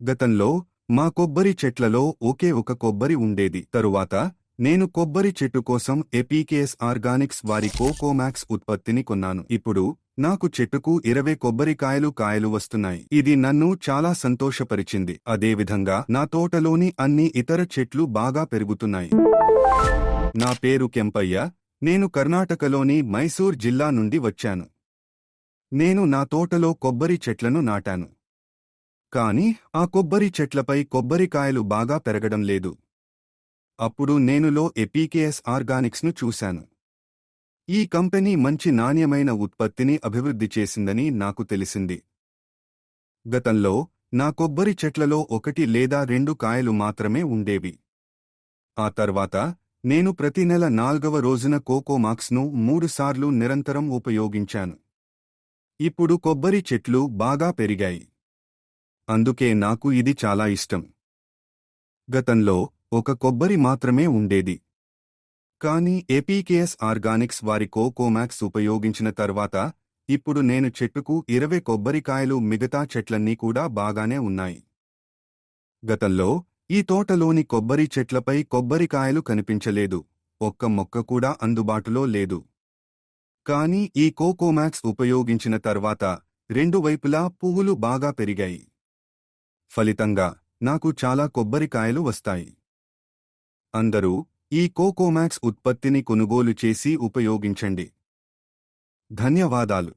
గతంలో మా కొబ్బరి చెట్లలో ఒకే ఒక కొబ్బరి ఉండేది. తరువాత నేను కొబ్బరి చెట్టు కోసం ఎపీకేఎస్ ఆర్గానిక్స్ వారి కోకోమాక్స్ ఉత్పత్తిని కొన్నాను. ఇప్పుడు నాకు చెట్టుకు ఇరవై కొబ్బరికాయలు కాయలు వస్తున్నాయి. ఇది నన్ను చాలా సంతోషపరిచింది. అదేవిధంగా నా తోటలోని అన్ని ఇతర చెట్లు బాగా పెరుగుతున్నాయి. నా పేరు కెంపయ్య. నేను కర్ణాటకలోని మైసూర్ జిల్లా నుండి వచ్చాను. నేను నా తోటలో కొబ్బరి చెట్లను నాటాను. కాని ఆ కొబ్బరి చెట్లపై కొబ్బరికాయలు బాగా పెరగడం లేదు. అప్పుడు నేనులో ఎపీకేఎస్ ఆర్గానిక్స్ను చూశాను. ఈ కంపెనీ మంచి నాణ్యమైన ఉత్పత్తిని అభివృద్ధి చేసిందని నాకు తెలిసింది. గతంలో నా కొబ్బరి చెట్లలో ఒకటి లేదా రెండు కాయలు మాత్రమే ఉండేవి. ఆ తర్వాత నేను ప్రతి నెల నాల్గవ రోజున కోకోమాక్స్ను మూడుసార్లు నిరంతరం ఉపయోగించాను. ఇప్పుడు కొబ్బరి చెట్లు బాగా పెరిగాయి. అందుకే నాకు ఇది చాలా ఇష్టం. గతంలో ఒక కొబ్బరి మాత్రమే ఉండేది. కానీ ఏపీకేఎస్ ఆర్గానిక్స్ వారి కోకోమాక్స్ ఉపయోగించిన తర్వాత ఇప్పుడు నేను చెట్టుకు ఇరవై కొబ్బరికాయలు మిగతా చెట్లన్నీ కూడా బాగానే ఉన్నాయి. గతంలో ఈ తోటలోని కొబ్బరి చెట్లపై కొబ్బరికాయలు కనిపించలేదు. ఒక్క మొక్క కూడా అందుబాటులో లేదు. కానీ ఈ కోకోమాక్స్ ఉపయోగించిన తర్వాత రెండు వైపులా పువ్వులు బాగా పెరిగాయి. ఫలితంగా నాకు చాలా కొబ్బరికాయలు వస్తాయి. అందరూ ఈ కోకోమాక్స్ ఉత్పత్తిని కొనుగోలు చేసి ఉపయోగించండి. ధన్యవాదాలు.